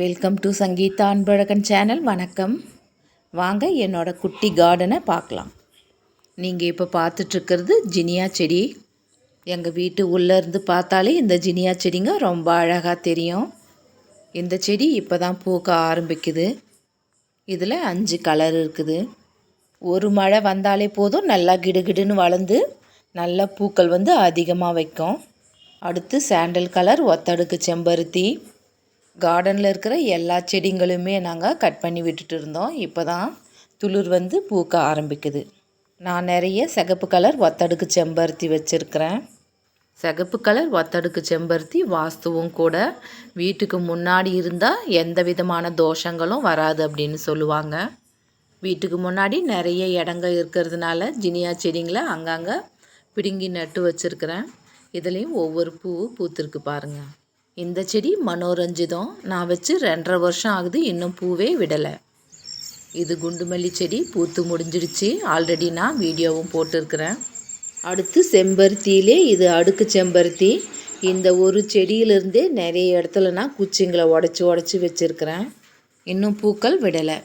Welcome to Sangeetha Anbazhagan channel வணக்கம். வாங்க என்னோட குட்டி கார்டனை பார்க்கலாம். நீங்கள் இப்போ பார்த்துட்ருக்கிறது ஜினியா செடி. எங்கள் வீட்டு உள்ளே இருந்து பார்த்தாலே இந்த ஜினியா செடிங்க ரொம்ப அழகாக தெரியும். இந்த செடி இப்போ தான் பூக்க ஆரம்பிக்குது. இதில் அஞ்சு கலர் இருக்குது. ஒரு மழை வந்தாலே போதும் நல்லா கிடுகிடுன்னு வளர்ந்து நல்ல பூக்கள் வந்து அதிகமாக வைக்கும். அடுத்து சாண்டல் கலர் ஒத்தடுக்கு செம்பருத்தி. கார்டனில் இருக்கிற எல்லா செடிங்களுமே நாங்கள் கட் பண்ணி விட்டுட்டு இருந்தோம். இப்போ தான் துளிர் வந்து பூக்க ஆரம்பிக்குது. நான் நிறைய சிகப்பு கலர் ஒத்தடுக்கு செம்பருத்தி வச்சுருக்கிறேன். சிகப்பு கலர் ஒத்தடுக்கு செம்பருத்தி வாஸ்துவும் கூட வீட்டுக்கு முன்னாடி இருந்தால் எந்த விதமான தோஷங்களும் வராது அப்படின்னு சொல்லுவாங்க. வீட்டுக்கு முன்னாடி நிறைய இடங்கள் இருக்கிறதுனால ஜினியா செடிங்களை அங்கங்கே பிடுங்கி நட்டு வச்சுருக்கிறேன். இதுலேயும் ஒவ்வொரு பூ பூத்துருக்கு பாருங்கள் இந்த செடி மனோரஞ்சிதம். நான் வச்சு ரெண்டரை வருஷம் ஆகுது இன்னும் பூவே விடலை. இது குண்டுமல்லி செடி பூத்து முடிஞ்சிடுச்சு. ஆல்ரெடி நான் வீடியோவும் போட்டிருக்கிறேன். அடுத்து செம்பருத்தியிலே இது அடுக்கு செம்பருத்தி. இந்த ஒரு செடியிலிருந்தே நிறைய இடத்துல நான் குச்சிங்களை உடச்சி உடச்சி வச்சுருக்கிறேன். இன்னும் பூக்கள் விடலை.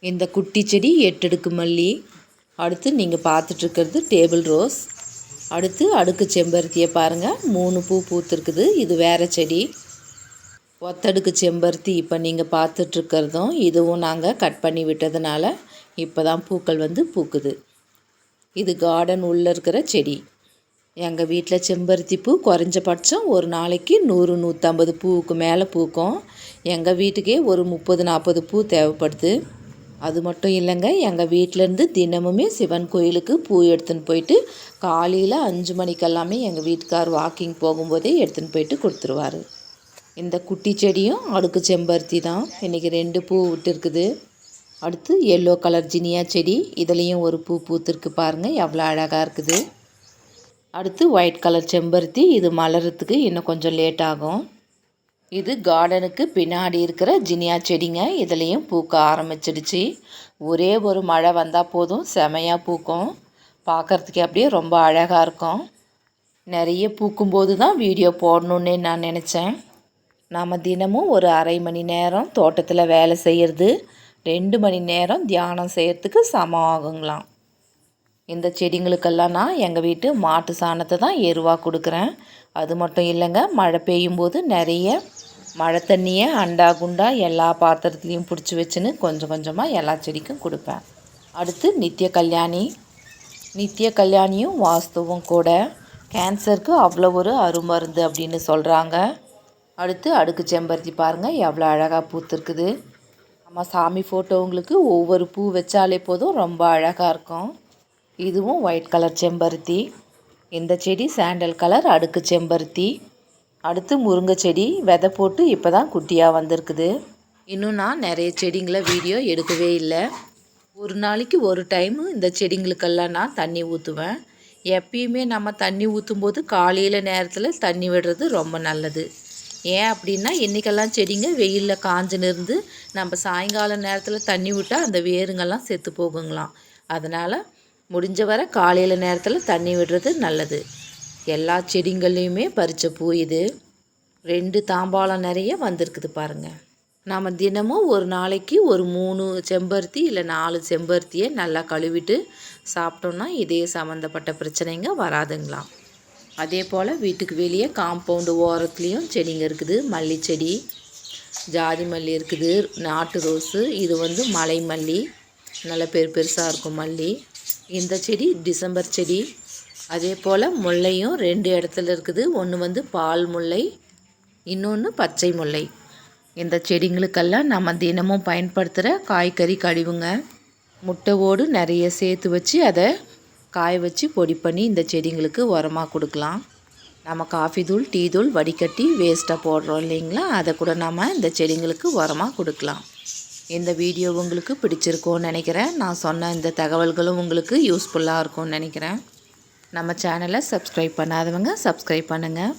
இந்த குட்டி செடி எட்டடுக்கு மல்லி. அடுத்து நீங்கள் பார்த்துட்ருக்கிறது டேபிள் ரோஸ். அடுத்து அடுக்கு செம்பருத்தியை பாருங்கள் மூணு பூ பூத்துருக்குது. இது வேறு செடி. ஒத்தடுக்கு செம்பருத்தி இப்போ நீங்கள் பார்த்துட்ருக்கிறதும் இதுவும் நாங்கள் கட் பண்ணி விட்டதுனால இப்போ தான் பூக்கள் வந்து பூக்குது. இது கார்டன் உள்ளே இருக்கிற செடி. எங்கள் வீட்டில் செம்பருத்தி பூ குறைஞ்சபட்சம் ஒரு நாளைக்கு நூறு நூற்றம்பது பூவுக்கு மேலே பூக்கும். எங்கள் வீட்டுக்கே ஒரு முப்பது நாற்பது பூ தேவைப்படுது. அது மட்டும் இல்லைங்க எங்கள் வீட்டிலேருந்து தினமுமே சிவன் கோயிலுக்கு பூ எடுத்துன்னு போயிட்டு காலையில் அஞ்சு மணிக்கெல்லாமே எங்கள் வீட்டுக்கார் வாக்கிங் போகும்போதே எடுத்துன்னு போயிட்டு கொடுத்துருவாரு. இந்த குட்டி செடியும் அடுக்கு செம்பருத்தி தான். இன்றைக்கி ரெண்டு பூ விட்டுருக்குது. அடுத்து எல்லோ கலர் ஜினியா செடி இதுலேயும் ஒரு பூ பூத்துருக்கு பாருங்கள் எவ்வளோ அழகாக இருக்குது. அடுத்து ஒயிட் கலர் செம்பருத்தி இது மலரத்துக்கு இன்னும் கொஞ்சம் லேட் ஆகும். இது கார்டனுக்கு பின்னாடி இருக்கிற ஜினியா செடிங்க. இதுலேயும் பூக்க ஆரம்பிச்சிடுச்சு. ஒரே ஒரு மழை வந்தால் போதும் செமையாக பூக்கும். பார்க்குறதுக்கே அப்படியே ரொம்ப அழகாக இருக்கும். நிறைய பூக்கும்போது தான் வீடியோ போடணுன்னே நான் நினச்சேன். நாம் தினமும் ஒரு அரை மணி நேரம் தோட்டத்தில் வேலை செய்கிறது ரெண்டு மணி நேரம் தியானம் செய்கிறதுக்கு சமம் ஆகுங்களாம். இந்த செடிங்களுக்கெல்லாம் நான் எங்கள் வீட்டு மாட்டு சாணத்தை தான் எருவாக கொடுக்குறேன். அது மட்டும் இல்லைங்க மழை பெய்யும் போது நிறைய மழை தண்ணியை அண்டா குண்டா எல்லா பாத்திரத்துலேயும் பிடிச்சி வச்சுன்னு கொஞ்சம் கொஞ்சமாக எல்லா செடிக்கும் கொடுப்பேன். அடுத்து நித்திய கல்யாணி. நித்திய கல்யாணியும் வாஸ்துவும் கூட. கேன்சருக்கு அவ்வளோ ஒரு அருமருந்து அப்படின்னு சொல்கிறாங்க அடுத்து அடுக்கு செம்பருத்தி பாருங்கள் எவ்வளோ அழகாக பூத்துருக்குது. நம்ம சாமி ஃபோட்டோங்களுக்கு ஒவ்வொரு பூ வச்சாலே போதும் ரொம்ப அழகாக இருக்கும். இதுவும் ஒயிட் கலர் செம்பருத்தி. இந்த செடி சாண்டல் கலர் அடுக்கு செம்பருத்தி. அடுத்து முருங்கை செடி விதை போட்டு இப்போ தான் குட்டியாக வந்திருக்குது. இன்னும் நான் நிறைய செடிங்களை வீடியோ எடுக்கவே இல்லை. ஒரு நாளைக்கு ஒரு டைமு இந்த செடிங்களுக்கெல்லாம் நான் தண்ணி ஊற்றுவேன் எப்பயுமே நம்ம தண்ணி ஊற்றும் போது காலையில் நேரத்தில் தண்ணி விடுறது ரொம்ப நல்லது. ஏன் அப்படின்னா இன்றைக்கெல்லாம் செடிங்க வெயிலில் காஞ்சுன்னு இருந்து நம்ம சாயங்கால நேரத்தில் தண்ணி விட்டால் அந்த வேருங்கெல்லாம் செத்து போகுங்களாம். அதனால் முடிஞ்ச வரை காலையில் நேரத்தில் தண்ணி விடுறது நல்லது. எல்லா செடிங்கள்லேயுமே பறித்த பூ இது. ரெண்டு தாம்பாளம் நிறைய வந்திருக்குது பாருங்கள் நாம் தினமும் ஒரு நாளைக்கு ஒரு மூணு செம்பருத்தி இல்லை நாலு செம்பருத்தியை நல்லா கழுவிட்டு சாப்பிட்டோன்னா இதே சம்மந்தப்பட்ட பிரச்சனைங்க வராதுங்களாம் அதே போல் வீட்டுக்கு வெளியே காம்பவுண்டு ஓரத்துலேயும் செடிங்க இருக்குது. மல்லி செடி ஜாதி மல்லி இருக்குது நாட்டு ரோஸு இது வந்து மலை மல்லி. நல்ல பெரு பெருசாக இருக்கும் மல்லி. இந்த செடி டிசம்பர் செடி அதே போல் முல்லையும் ரெண்டு இடத்துல இருக்குது. ஒன்று வந்து பால் முல்லை இன்னொன்று பச்சை முல்லை. இந்த செடிங்களுக்கெல்லாம் நம்ம தினமும் பயன்படுத்துகிற காய்கறி கழிவுங்க. முட்டை ஓடு நிறைய சேர்த்து வச்சு அதை காய வச்சு பொடி பண்ணி இந்த செடிங்களுக்கு உரமாக கொடுக்கலாம். நம்ம காஃபி தூள் டீ தூள் வடிகட்டி வேஸ்ட்டாக போடுறோம் இல்லைங்களா? அதை கூட நம்ம இந்த செடிங்களுக்கு உரமாக கொடுக்கலாம். இந்த வீடியோ உங்களுக்கு பிடிச்சிருக்கும்னு நினைக்கிறேன். நான் சொன்ன இந்த தகவல்களும் உங்களுக்கு யூஸ்ஃபுல்லாக இருக்கும்னு நினைக்கிறேன். நம்ம சேனலை சப்ஸ்கிரைப் பண்ணாதவங்க சப்ஸ்கிரைப் பண்ணுங்கள்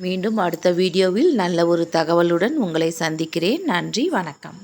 மீண்டும் அடுத்த வீடியோவில் நல்ல ஒரு தகவலுடன் உங்களை சந்திக்கிறேன். நன்றி வணக்கம்.